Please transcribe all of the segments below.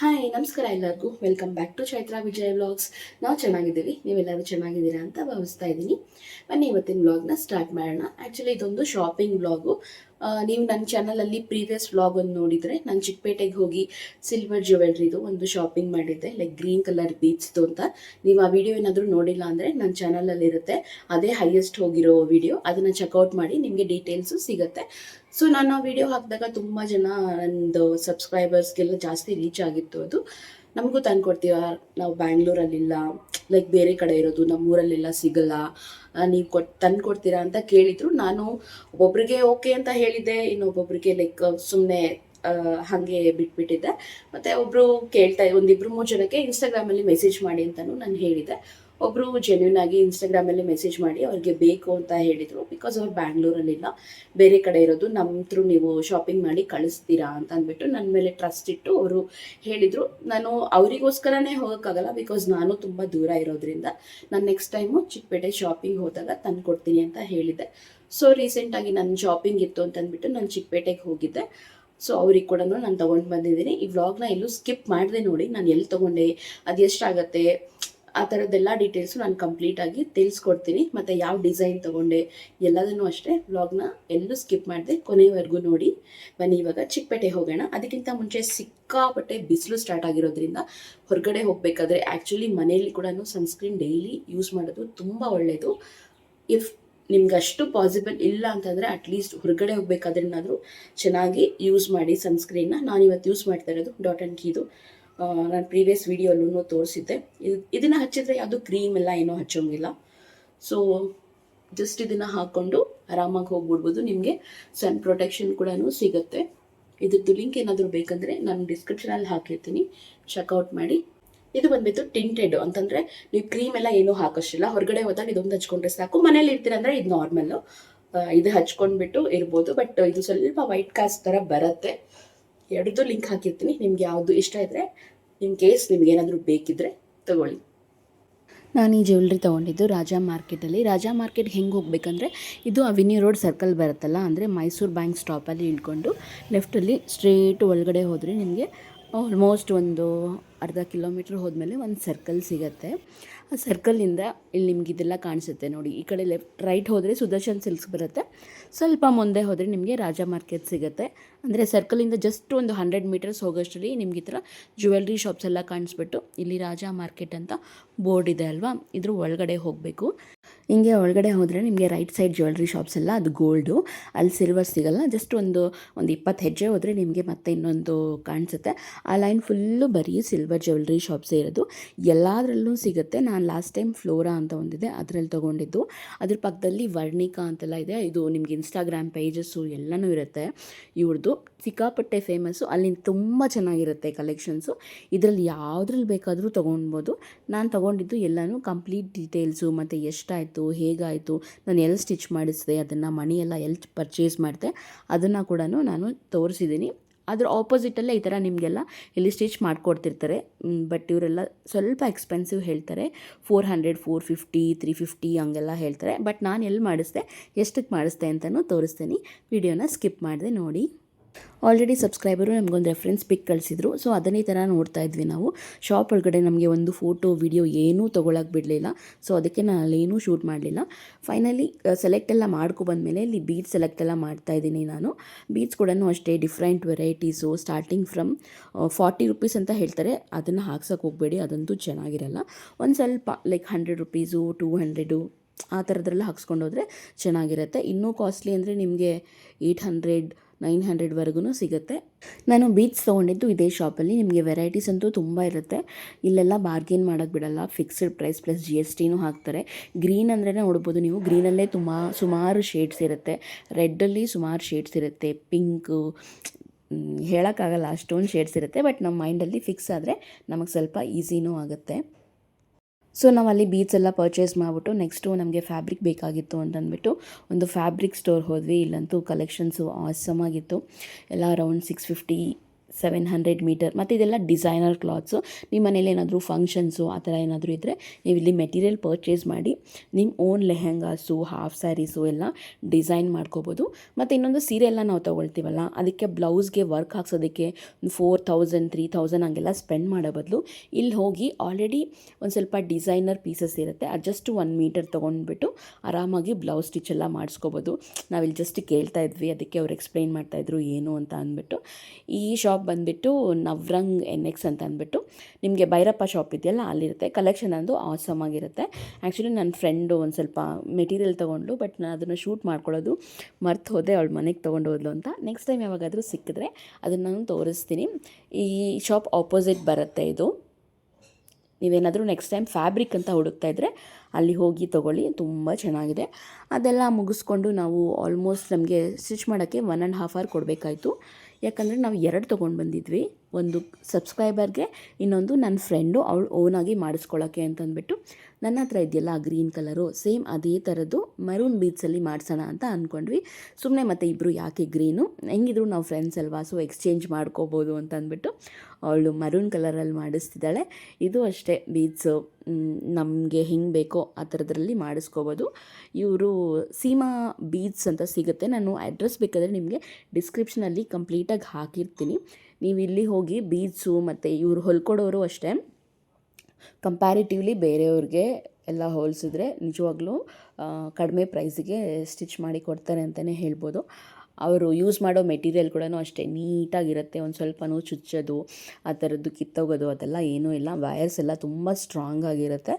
Hi, ನಮಸ್ಕಾರ ಎಲ್ಲರಿಗೂ. Welcome back to Chaitra Vijay vlogs ನಾವು ಚೆನ್ನಾಗಿದ್ದೀವಿ. ನೀವೆಲ್ಲರೂ ಚೆನ್ನಾಗಿದ್ದೀರಾ ಅಂತ ಭಾವಿಸ್ತಾ ಇದ್ದೀನಿ. ಬನ್ನಿ, ಇವತ್ತಿನ ವ್ಲಾಗ್ನ ಸ್ಟಾರ್ಟ್ ಮಾಡೋಣ. ಆ್ಯಕ್ಚುಲಿ ಇದೊಂದು ಶಾಪಿಂಗ್ ವ್ಲಾಗು ನೀವು ನನ್ನ ಚಾನಲಲ್ಲಿ ಪ್ರೀವಿಯಸ್ ವ್ಲಾಗ್ ಒಂದು ನೋಡಿದರೆ ನಾನು ಚಿಕ್ಕಪೇಟೆಗೆ ಹೋಗಿ ಸಿಲ್ವರ್ ಜ್ಯುವೆಲ್ರಿದು ಒಂದು ಶಾಪಿಂಗ್ ಮಾಡಿದ್ದೆ ಲೈಕ್ ಗ್ರೀನ್ ಕಲರ್ ಬೀಚ್ದು ಅಂತ. ನೀವು ಆ ವಿಡಿಯೋ ಏನಾದರೂ ನೋಡಿಲ್ಲ ಅಂದರೆ ನನ್ನ ಚಾನಲಲ್ಲಿರುತ್ತೆ ಅದೇ ಹೈಯೆಸ್ಟ್ ಹೋಗಿರೋ ವಿಡಿಯೋ ಅದನ್ನು ಚೆಕ್ಔಟ್ ಮಾಡಿ ನಿಮಗೆ ಡೀಟೇಲ್ಸು ಸಿಗುತ್ತೆ. ಸೊ ನಾನು ವಿಡಿಯೋ ಹಾಕಿದಾಗ ತುಂಬ ಜನ ನಂದು ಸಬ್ಸ್ಕ್ರೈಬರ್ಸ್ಗೆಲ್ಲ ಜಾಸ್ತಿ ರೀಚ್ ಆಗಿತ್ತು ಅದು. ನಮಗೂ ತಂದು ಕೊಡ್ತೀವ ನಾವು ಬ್ಯಾಂಗ್ಳೂರಲ್ಲಿಲ್ಲ ಲೈಕ್ ಬೇರೆ ಕಡೆ ಇರೋದು, ನಮ್ಮೂರಲ್ಲೆಲ್ಲ ಸಿಗಲ್ಲ ನೀವು ಕೊಟ್ಟು ತಂದು ಕೊಡ್ತೀರಾ ಅಂತ ಕೇಳಿದ್ರು. ನಾನು ಒಬ್ಬೊಬ್ರಿಗೆ ಓಕೆ ಅಂತ ಹೇಳಿದ್ದೆ, ಇನ್ನೊಬ್ಬೊಬ್ರಿಗೆ ಲೈಕ್ ಸುಮ್ಮನೆ ಹಾಗೆ ಬಿಟ್ಬಿಟ್ಟಿದ್ದೆ. ಮತ್ತು ಒಬ್ಬರು ಕೇಳ್ತಾ, ಒಂದಿಬ್ರು ಮೂರು ಜನಕ್ಕೆ ಇನ್ಸ್ಟಾಗ್ರಾಮಲ್ಲಿ ಮೆಸೇಜ್ ಮಾಡಿ ಅಂತಲೂ ನಾನು ಹೇಳಿದ್ದೆ. ಒಬ್ಬರು ಜೆನ್ಯೂನ್ ಆಗಿ ಇನ್ಸ್ಟಾಗ್ರಾಮಲ್ಲಿ ಮೆಸೇಜ್ ಮಾಡಿ ಅವ್ರಿಗೆ ಬೇಕು ಅಂತ ಹೇಳಿದರು. ಬಿಕಾಸ್ ಅವ್ರು ಬ್ಯಾಂಗ್ಳೂರಲ್ಲಿಲ್ಲ ಬೇರೆ ಕಡೆ ಇರೋದು. ನಮ್ಮ ಥ್ರೂ ನೀವು ಶಾಪಿಂಗ್ ಮಾಡಿ ಕಳಿಸ್ತೀರಾ ಅಂತ ಅಂದ್ಬಿಟ್ಟು ನನ್ನ ಮೇಲೆ ಟ್ರಸ್ಟ್ ಇಟ್ಟು ಅವರು ಹೇಳಿದರು. ನಾನು ಅವರಿಗೋಸ್ಕರನೇ ಹೋಗೋಕ್ಕಾಗಲ್ಲ. ಬಿಕಾಸ್ ನಾನು ತುಂಬ ದೂರ ಇರೋದ್ರಿಂದ ನಾನು ನೆಕ್ಸ್ಟ್ ಟೈಮು ಚಿಕ್ಕಪೇಟೆ ಶಾಪಿಂಗ್ ಹೋದಾಗ ತಂದು ಕೊಡ್ತೀನಿ ಅಂತ ಹೇಳಿದ್ದೆ. ಸೊ ರೀಸೆಂಟಾಗಿ ನನ್ನ ಶಾಪಿಂಗ್ ಇತ್ತು ಅಂತಂದ್ಬಿಟ್ಟು ನಾನು ಚಿಕ್ಕಪೇಟೆಗೆ ಹೋಗಿದ್ದೆ. ಸೊ ಅವ್ರಿಗೆ ಕೂಡ ನಾನು ತೊಗೊಂಡು ಬಂದಿದ್ದೀನಿ. ಈ ವ್ಲಾಗ್ನ ಎಲ್ಲೂ ಸ್ಕಿಪ್ ಮಾಡಿದೆ ನೋಡಿ. ನಾನು ಎಲ್ಲಿ ತೊಗೊಂಡೆ? ಅದು ಎಷ್ಟಾಗತ್ತೆ? ಆ ಥರದ್ದೆಲ್ಲ ಡೀಟೇಲ್ಸು ನಾನು ಕಂಪ್ಲೀಟಾಗಿ ತಿಳಿಸ್ಕೊಡ್ತೀನಿ. ಮತ್ತು ಯಾವ ಡಿಸೈನ್ ತೊಗೊಂಡೆ ಎಲ್ಲದನ್ನು ಅಷ್ಟೇ ವ್ಲಾಗ್ನ ಎಲ್ಲೂ ಸ್ಕಿಪ್ ಮಾಡಿದೆ ಕೊನೆವರೆಗೂ ನೋಡಿ. ಬನ್ನಿ, ಇವಾಗ ಚಿಕ್ಕಪೇಟೆ ಹೋಗೋಣ. ಅದಕ್ಕಿಂತ ಮುಂಚೆ ಸಿಕ್ಕಾಪಟ್ಟೆ ಬಿಸಿಲು ಸ್ಟಾರ್ಟ್ ಆಗಿರೋದ್ರಿಂದ ಹೊರಗಡೆ ಹೋಗಬೇಕಾದ್ರೆ ಆ್ಯಕ್ಚುಲಿ ಮನೆಯಲ್ಲಿ ಕೂಡ ಸನ್ಸ್ಕ್ರೀನ್ ಡೈಲಿ ಯೂಸ್ ಮಾಡೋದು ತುಂಬ ಒಳ್ಳೆಯದು ಇಫ್ ನಿಮ್ಗೆ ಅಷ್ಟು ಪಾಸಿಬಲ್ ಇಲ್ಲ ಅಂತಂದರೆ ಅಟ್ಲೀಸ್ಟ್ ಹೊರಗಡೆ ಹೋಗ್ಬೇಕಾದ್ರೇನಾದರೂ ಚೆನ್ನಾಗಿ ಯೂಸ್ ಮಾಡಿ ಸನ್ಸ್ಕ್ರೀನ್ನ ನಾನು ಇವತ್ತು ಯೂಸ್ ಮಾಡ್ತಾ ಇರೋದು ಡಾಟ್ ಆ್ಯಂಡ್ ಕೀದು ನಾನು ಪ್ರೀವಿಯಸ್ ವಿಡಿಯೋಲ್ಲೂ ತೋರಿಸಿದ್ದೆ. ಇದು, ಇದನ್ನು ಹಚ್ಚಿದ್ರೆ ಯಾವುದು ಕ್ರೀಮ್ ಎಲ್ಲ ಏನೂ ಹಚ್ಚೋಂಗಿಲ್ಲ. ಸೊ ಜಸ್ಟ್ ಇದನ್ನು ಹಾಕ್ಕೊಂಡು ಆರಾಮಾಗಿ ಹೋಗ್ಬಿಡ್ಬೋದು. ನಿಮಗೆ ಸನ್ ಪ್ರೊಟೆಕ್ಷನ್ ಕೂಡ ಸಿಗುತ್ತೆ. ಇದ್ರದ್ದು ಲಿಂಕ್ ಏನಾದರೂ ಬೇಕಂದರೆ ನಾನು ಡಿಸ್ಕ್ರಿಪ್ಷನಲ್ಲಿ ಹಾಕಿರ್ತೀನಿ. ಚೆಕ್ಔಟ್ ಮಾಡಿ. ಇದು ಬಂದ್ಬಿಟ್ಟು ಟಿಂಟೆಡ್ ಅಂತಂದರೆ ನೀವು ಕ್ರೀಮ್ ಎಲ್ಲ ಏನೂ ಹಾಕೋಷ್ಟಿಲ್ಲ. ಹೊರಗಡೆ ಹೋದಾಗ ಇದೊಂದು ಹಚ್ಕೊಂಡ್ರೆ ಸಾಕು. ಮನೇಲಿ ಇರ್ತೀರಂದ್ರೆ ಇದು ನಾರ್ಮಲ್ಲು ಇದು ಹಚ್ಕೊಂಡ್ಬಿಟ್ಟು ಇರ್ಬೋದು. ಬಟ್ ಇದು ಸ್ವಲ್ಪ ವೈಟ್ ಕಾಸ್ಟ್ ಥರ ಬರುತ್ತೆ. ಎರಡದು ಲಿಂಕ್ ಹಾಕಿರ್ತೀನಿ. ನಿಮ್ಗೆ ಯಾವುದು ಇಷ್ಟ ಇದ್ದರೆ ನಿಮ್ಮ ಕೇಸ್ ನಿಮಗೇನಾದರೂ ಬೇಕಿದ್ದರೆ ತಗೊಳ್ಳಿ. ನಾನು ಈ ಜ್ಯುವೆಲ್ರಿ ತೊಗೊಂಡಿದ್ದು ರಾಜಾ ಮಾರ್ಕೆಟಲ್ಲಿ ರಾಜಾ ಮಾರ್ಕೆಟ್ ಹೆಂಗೆ ಹೋಗ್ಬೇಕಂದ್ರೆ ಇದು ಅವಿನ್ಯೂ ರೋಡ್ ಸರ್ಕಲ್ ಬರುತ್ತಲ್ಲ, ಅಂದರೆ ಮೈಸೂರು ಬ್ಯಾಂಕ್ ಸ್ಟಾಪಲ್ಲಿ ಇಳ್ಕೊಂಡು ಲೆಫ್ಟಲ್ಲಿ ಸ್ಟ್ರೇಟ್ ಒಳಗಡೆ ಹೋದರೆ ನಿಮಗೆ ಆಲ್ಮೋಸ್ಟ್ ಒಂದು ಅರ್ಧ ಕಿಲೋಮೀಟ್ರ್ ಹೋದ್ಮೇಲೆ ಒಂದು ಸರ್ಕಲ್ ಸಿಗುತ್ತೆ. ಆ ಸರ್ಕಲಿಂದ ಇಲ್ಲಿ ನಿಮ್ಗೆ ಇದೆಲ್ಲ ಕಾಣಿಸುತ್ತೆ ನೋಡಿ. ಈ ಕಡೆ ಲೆಫ್ಟ್, ರೈಟ್ ಹೋದರೆ ಸುದರ್ಶನ್ ಸಿಲ್ಕ್ಸ್ ಬರುತ್ತೆ. ಸ್ವಲ್ಪ ಮುಂದೆ ಹೋದರೆ ನಿಮಗೆ ರಾಜಾ ಮಾರ್ಕೆಟ್ ಸಿಗುತ್ತೆ. ಅಂದರೆ ಸರ್ಕಲಿಂದ ಜಸ್ಟ್ ಒಂದು ಹಂಡ್ರೆಡ್ ಮೀಟರ್ಸ್ ಹೋಗೋಷ್ಟರಲ್ಲಿ ನಿಮ್ಗೆ ಈ ಥರ ಜ್ಯುವೆಲ್ರಿ ಶಾಪ್ಸ್ ಎಲ್ಲ ಕಾಣಿಸ್ಬಿಟ್ಟು ಇಲ್ಲಿ ರಾಜಾ ಮಾರ್ಕೆಟ್ ಅಂತ ಬೋರ್ಡ್ ಇದೆ ಅಲ್ವಾ? ಇದ್ರ ಒಳಗಡೆ ಹೋಗಬೇಕು. ಹಿಂಗೆ ಒಳಗಡೆ ಹೋದರೆ ನಿಮಗೆ ರೈಟ್ ಸೈಡ್ ಜ್ಯುವೆಲ್ರಿ ಶಾಪ್ಸ್ ಎಲ್ಲ, ಅದು ಗೋಲ್ಡು ಅಲ್ಲಿ ಸಿಲ್ವರ್ ಸಿಗಲ್ಲ. ಜಸ್ಟ್ ಒಂದು ಒಂದು ಇಪ್ಪತ್ತು ಹೆಜ್ಜೆ ಹೋದರೆ ನಿಮಗೆ ಮತ್ತೆ ಇನ್ನೊಂದು ಕಾಣಿಸುತ್ತೆ. ಆ ಲೈನ್ ಫುಲ್ಲು ಬರೀ ಸಿಲ್ವರ್ ಜ್ಯುವೆಲ್ರಿ ಶಾಪ್ಸೇ ಇರೋದು. ಎಲ್ಲದರಲ್ಲೂ ಸಿಗುತ್ತೆ. ನಾನು ಲಾಸ್ಟ್ ಟೈಮ್ ಫ್ಲೋರಾ ಅಂತ ಒಂದಿದೆ, ಅದರಲ್ಲಿ ತೊಗೊಂಡಿದ್ದು. ಅದ್ರ ಪಕ್ಕದಲ್ಲಿ ವರ್ಣಿಕಾ ಅಂತೆಲ್ಲ ಇದೆ. ಇದು ನಿಮ್ಗೆ ಇನ್ಸ್ಟಾಗ್ರಾಮ್ ಪೇಜಸ್ಸು ಎಲ್ಲನೂ ಇರುತ್ತೆ. ಇವ್ರದ್ದು ಸಿಕ್ಕಾಪಟ್ಟೆ ಫೇಮಸ್ಸು ಅಲ್ಲಿ ತುಂಬ ಚೆನ್ನಾಗಿರುತ್ತೆ ಕಲೆಕ್ಷನ್ಸು ಇದರಲ್ಲಿ ಯಾವುದ್ರಲ್ಲಿ ಬೇಕಾದರೂ ತೊಗೊಳ್ಬೋದು ನಾನು ತೊಗೊಂಡಿದ್ದು ಎಲ್ಲನೂ ಕಂಪ್ಲೀಟ್ ಡೀಟೇಲ್ಸು ಮತ್ತು ಎಷ್ಟಾಯಿತು, ಹೇಗಾಯಿತು, ನಾನು ಎಲ್ಲಿ ಸ್ಟಿಚ್ ಮಾಡಿಸಿದೆ, ಅದನ್ನು ಮಣಿ ಎಲ್ಲ ಎಲ್ಲಿ ಪರ್ಚೇಸ್ ಮಾಡಿದೆ, ಅದನ್ನು ಕೂಡ ನಾನು ತೋರಿಸಿದ್ದೀನಿ. ಅದ್ರ ಆಪೋಸಿಟಲ್ಲೇ ಈ ಥರ ನಿಮಗೆಲ್ಲ ಇಲ್ಲಿ ಸ್ಟಿಚ್ ಮಾಡಿಕೊಡ್ತಿರ್ತಾರೆ. ಬಟ್ ಇವರೆಲ್ಲ ಸ್ವಲ್ಪ ಎಕ್ಸ್ಪೆನ್ಸಿವ್ ಹೇಳ್ತಾರೆ. Four hundred four fifty three fifty ಹಂಗೆಲ್ಲ ಹೇಳ್ತಾರೆ. ಬಟ್ ನಾನು ಎಲ್ಲಿ ಮಾಡಿಸ್ದೆ ಎಷ್ಟಕ್ಕೆ ಮಾಡಿಸ್ದೆ ಅಂತಲೂ ತೋರಿಸ್ತೀನಿ. ವಿಡಿಯೋನ ಸ್ಕಿಪ್ ಮಾಡಿದೆ ನೋಡಿ. ಆಲ್ರೆಡಿ ಸಬ್ಸ್ಕ್ರೈಬರು ನಮಗೊಂದು ರೆಫರೆನ್ಸ್ ಪಿಕ್ ಕಳಿಸಿದ್ರು. ಸೊ ಅದನ್ನೇ ಥರ ನೋಡ್ತಾ ಇದ್ವಿ ನಾವು. ಶಾಪ್ ಒಳಗಡೆ ನಮಗೆ ಒಂದು ಫೋಟೋ ವಿಡಿಯೋ ಏನೂ ತೊಗೊಳಕ್ಕೆ ಬಿಡಲಿಲ್ಲ. ಸೊ ಅದಕ್ಕೆ ನಾನು ಅಲ್ಲೇನೂ ಶೂಟ್ ಮಾಡಲಿಲ್ಲ. ಫೈನಲಿ ಸೆಲೆಕ್ಟ್ ಎಲ್ಲ ಮಾಡ್ಕೊಬಂದಮೇಲೆ ಇಲ್ಲಿ ಬೀಚ್ ಸೆಲೆಕ್ಟ್ ಎಲ್ಲ ಮಾಡ್ತಾ ಇದ್ದೀನಿ ನಾನು. ಬೀಡ್ಸ್ ಕೂಡ ಅಷ್ಟೇ different varieties starting from forty rupees ಅಂತ ಹೇಳ್ತಾರೆ. ಅದನ್ನು ಹಾಕ್ಸೋಕೆ ಹೋಗಬೇಡಿ. ಅದಂತೂ ಚೆನ್ನಾಗಿರಲ್ಲ. ಒಂದು ಸ್ವಲ್ಪ like hundred rupees two hundred ಆ ಥರದ್ರೆಲ್ಲ ಹಾಕ್ಸ್ಕೊಂಡು ಹೋದರೆ ಚೆನ್ನಾಗಿರುತ್ತೆ. ಇನ್ನೂ ಕಾಸ್ಟ್ಲಿ ಅಂದರೆ ನಿಮಗೆ ಏಯ್ಟ್ ಹಂಡ್ರೆಡ್ ನೈನ್ ಹಂಡ್ರೆಡ್ವರೆಗೂ ಸಿಗುತ್ತೆ. ನಾನು ಬೀಚ್ ತೊಗೊಂಡಿದ್ದು ಇದೇ ಶಾಪಲ್ಲಿ. ನಿಮಗೆ ವೆರೈಟೀಸ್ ಅಂತೂ ತುಂಬ ಇರುತ್ತೆ. ಇಲ್ಲೆಲ್ಲ ಬಾರ್ಗೇನ್ ಮಾಡೋಕ್ಕೆ ಬಿಡಲ್ಲ. Fixed price plus G S ಟಿನೂ ಹಾಕ್ತಾರೆ. ಗ್ರೀನ್ ಅಂದ್ರೇ ನೋಡ್ಬೋದು ನೀವು. ಗ್ರೀನಲ್ಲೇ ತುಂಬ ಸುಮಾರು ಶೇಡ್ಸ್ ಇರುತ್ತೆ. ರೆಡ್ಡಲ್ಲಿ ಸುಮಾರು ಶೇಡ್ಸ್ ಇರುತ್ತೆ. ಪಿಂಕು ಹೇಳೋಕ್ಕಾಗಲ್ಲ ಅಷ್ಟೊಂದು ಶೇಡ್ಸ್ ಇರುತ್ತೆ. ಬಟ್ ನಮ್ಮ ಮೈಂಡಲ್ಲಿ ಫಿಕ್ಸ್ ಆದರೆ ನಮಗೆ ಸ್ವಲ್ಪ ಈಸಿನೂ ಆಗುತ್ತೆ. ಸೊ ನಾವು ಅಲ್ಲಿ ಬೀಚ್ ಎಲ್ಲ ಪರ್ಚೇಸ್ ಮಾಡಿಬಿಟ್ಟು ನೆಕ್ಸ್ಟು ನಮಗೆ ಫ್ಯಾಬ್ರಿಕ್ ಬೇಕಾಗಿತ್ತು ಅಂತಂದ್ಬಿಟ್ಟು ಒಂದು ಫ್ಯಾಬ್ರಿಕ್ ಸ್ಟೋರ್ ಹೋದ್ವಿ. ಇಲ್ಲಂತೂ ಕಲೆಕ್ಷನ್ಸು ಆಸಮಾಗಿತ್ತು ಎಲ್ಲ around six fifty seven hundred meter ಮತ್ತು ಇದೆಲ್ಲ ಡಿಸೈನರ್ ಕ್ಲಾತ್ಸು ನಿಮ್ಮ ಮನೇಲಿ ಏನಾದರೂ ಫಂಕ್ಷನ್ಸು ಆ ಥರ ಏನಾದರೂ ಇದ್ದರೆ ನೀವು ಇಲ್ಲಿ ಮೆಟೀರಿಯಲ್ ಪರ್ಚೇಸ್ ಮಾಡಿ ನಿಮ್ಮ ಓನ್ ಲೆಹೆಂಗಾಸು ಹಾಫ್ ಸ್ಯಾರೀಸು ಎಲ್ಲ ಡಿಸೈನ್ ಮಾಡ್ಕೋಬೋದು. ಮತ್ತು ಇನ್ನೊಂದು ಸೀರೆ ಎಲ್ಲ ನಾವು ತೊಗೊಳ್ತೀವಲ್ಲ, ಅದಕ್ಕೆ ಬ್ಲೌಸ್ಗೆ ವರ್ಕ್ ಹಾಕ್ಸೋದಕ್ಕೆ ಫೋರ್ ತೌಸಂಡ್ ತ್ರೀ ತೌಸಂಡ್ ಹಂಗೆಲ್ಲ ಸ್ಪೆಂಡ್ ಮಾಡೋ ಬದಲು ಇಲ್ಲಿ ಹೋಗಿ ಆಲ್ರೆಡಿ ಒಂದು ಸ್ವಲ್ಪ ಡಿಸೈನರ್ ಪೀಸಸ್ ಇರುತ್ತೆ, ಅದು ಜಸ್ಟ್ ಒನ್ ಮೀಟರ್ ತೊಗೊಂಡ್ಬಿಟ್ಟು ಆರಾಮಾಗಿ ಬ್ಲೌಸ್ ಸ್ಟಿಚ್ ಎಲ್ಲ ಮಾಡಿಸ್ಕೋಬೋದು. ನಾವಿಲ್ಲಿ ಜಸ್ಟ್ ಕೇಳ್ತಾ ಇದ್ವಿ, ಅದಕ್ಕೆ ಅವ್ರು ಎಕ್ಸ್ಪ್ಲೈನ್ ಮಾಡ್ತಾಯಿದ್ರು ಏನು ಅಂತ ಅಂದ್ಬಿಟ್ಟು. ಈ ಶಾಪ್ ಬಂದುಬಿಟ್ಟು ನವ್ರಂಗ್ ಎನ್ ಎಕ್ಸ್ ಅಂತ ಅಂದ್ಬಿಟ್ಟು ನಿಮಗೆ ಭೈರಪ್ಪ ಶಾಪ್ ಇದೆಯಲ್ಲ ಅಲ್ಲಿರುತ್ತೆ. ಕಲೆಕ್ಷನ್ ಅಂದು ಆಸಮ್ ಆಗಿರುತ್ತೆ. ಆ್ಯಕ್ಚುಲಿ ನನ್ನ ಫ್ರೆಂಡು ಒಂದು ಸ್ವಲ್ಪ ಮೆಟೀರಿಯಲ್ ತೊಗೊಂಡು ಬಟ್ ನಾನು ಅದನ್ನು ಶೂಟ್ ಮಾಡ್ಕೊಳ್ಳೋದು ಮರ್ತು ಹೋದೆ, ಅವಳು ಮನೆಗೆ ತೊಗೊಂಡು ಹೋದ್ಲು ಅಂತ. ನೆಕ್ಸ್ಟ್ ಟೈಮ್ ಯಾವಾಗಾದರೂ ಸಿಕ್ಕಿದ್ರೆ ಅದನ್ನು ನಾನು ತೋರಿಸ್ತೀನಿ. ಈ ಶಾಪ್ ಆಪೋಸಿಟ್ ಬರುತ್ತೆ ಇದು. ನೀವೇನಾದರೂ ನೆಕ್ಸ್ಟ್ ಟೈಮ್ ಫ್ಯಾಬ್ರಿಕ್ ಅಂತ ಹುಡುಕ್ತಾ ಇದ್ದರೆ ಅಲ್ಲಿ ಹೋಗಿ ತೊಗೊಳ್ಳಿ, ತುಂಬ ಚೆನ್ನಾಗಿದೆ. ಅದೆಲ್ಲ ಮುಗಿಸ್ಕೊಂಡು ನಾವು ಆಲ್ಮೋಸ್ಟ್ ನಮಗೆ ಸ್ಟಿಚ್ ಮಾಡೋಕ್ಕೆ ಒನ್ ಆ್ಯಂಡ್ ಹಾಫ್ ಅವರ್ ಕೊಡಬೇಕಾಯ್ತು. ಯಾಕಂದರೆ ನಾವು ಎರಡು ತೊಗೊಂಡು ಬಂದಿದ್ವಿ. ಒಂದು ಸಬ್ಸ್ಕ್ರೈಬರ್ಗೆ, ಇನ್ನೊಂದು ನನ್ನ ಫ್ರೆಂಡು ಅವಳು ಓನಾಗಿ ಮಾಡಿಸ್ಕೊಳ್ಳೋಕ್ಕೆ ಅಂತಂದ್ಬಿಟ್ಟು, ನನ್ನ ಹತ್ರ ಇದೆಯಲ್ಲ ಗ್ರೀನ್ ಕಲರು, ಸೇಮ್ ಅದೇ ಥರದ್ದು ಮರೂನ್ ಬೀಚಲ್ಲಿ ಮಾಡಿಸೋಣ ಅಂತ ಅಂದ್ಕೊಂಡ್ವಿ ಸುಮ್ಮನೆ ಮತ್ತು ಇಬ್ಬರು ಯಾಕೆ ಗ್ರೀನು? ಹೆಂಗಿದ್ರು ನಾವು ಫ್ರೆಂಡ್ಸ್ ಅಲ್ವಾ? ಸೊ ಎಕ್ಸ್ಚೇಂಜ್ ಮಾಡ್ಕೋಬೋದು ಅಂತ ಅಂದ್ಬಿಟ್ಟು ಅವಳು ಮರೂನ್ ಕಲರಲ್ಲಿ ಮಾಡಿಸ್ತಿದ್ದಾಳೆ. ಇದು ಅಷ್ಟೇ, ಬೀಚು ನಮಗೆ ಹೆಂಗೆ ಬೇಕೋ ಆ ಥರದ್ರಲ್ಲಿ ಮಾಡಿಸ್ಕೋಬೋದು. ಇವರು ಸೀಮಾ ಬೀಡ್ಸ್ ಅಂತ ಸಿಗುತ್ತೆ. ನಾನು ಅಡ್ರೆಸ್ ಬೇಕಾದರೆ ನಿಮಗೆ ಡಿಸ್ಕ್ರಿಪ್ಷನಲ್ಲಿ ಕಂಪ್ಲೀಟಾಗಿ ಹಾಕಿರ್ತೀನಿ. ನೀವು ಇಲ್ಲಿ ಹೋಗಿ ಬೀಡ್ಸು ಮತ್ತು ಇವರು ಹೊಲ್ಕೊಡೋರು ಅಷ್ಟೇ. ಕಂಪ್ಯಾರಿಟಿವ್ಲಿ ಬೇರೆಯವ್ರಿಗೆ ಎಲ್ಲ ಹೋಲಿಸಿದ್ರೆ ನಿಜವಾಗ್ಲೂ ಕಡಿಮೆ ಪ್ರೈಸಿಗೆ ಸ್ಟಿಚ್ ಮಾಡಿ ಕೊಡ್ತಾರೆ ಅಂತಲೇ ಹೇಳ್ಬೋದು. ಅವರು ಯೂಸ್ ಮಾಡೋ ಮೆಟೀರಿಯಲ್ ಕೂಡ ಅಷ್ಟೇ, ನೀಟಾಗಿರುತ್ತೆ, ಒಂದು ಸ್ವಲ್ಪನೂ ಚುಚ್ಚೋದು, ಆ ಥರದ್ದು ಕಿತ್ತೋಗೋದು, ಅದೆಲ್ಲ ಏನೂ ಇಲ್ಲ. ವಯರ್ಸ್ ಎಲ್ಲ ತುಂಬ ಸ್ಟ್ರಾಂಗ್ ಆಗಿರುತ್ತೆ.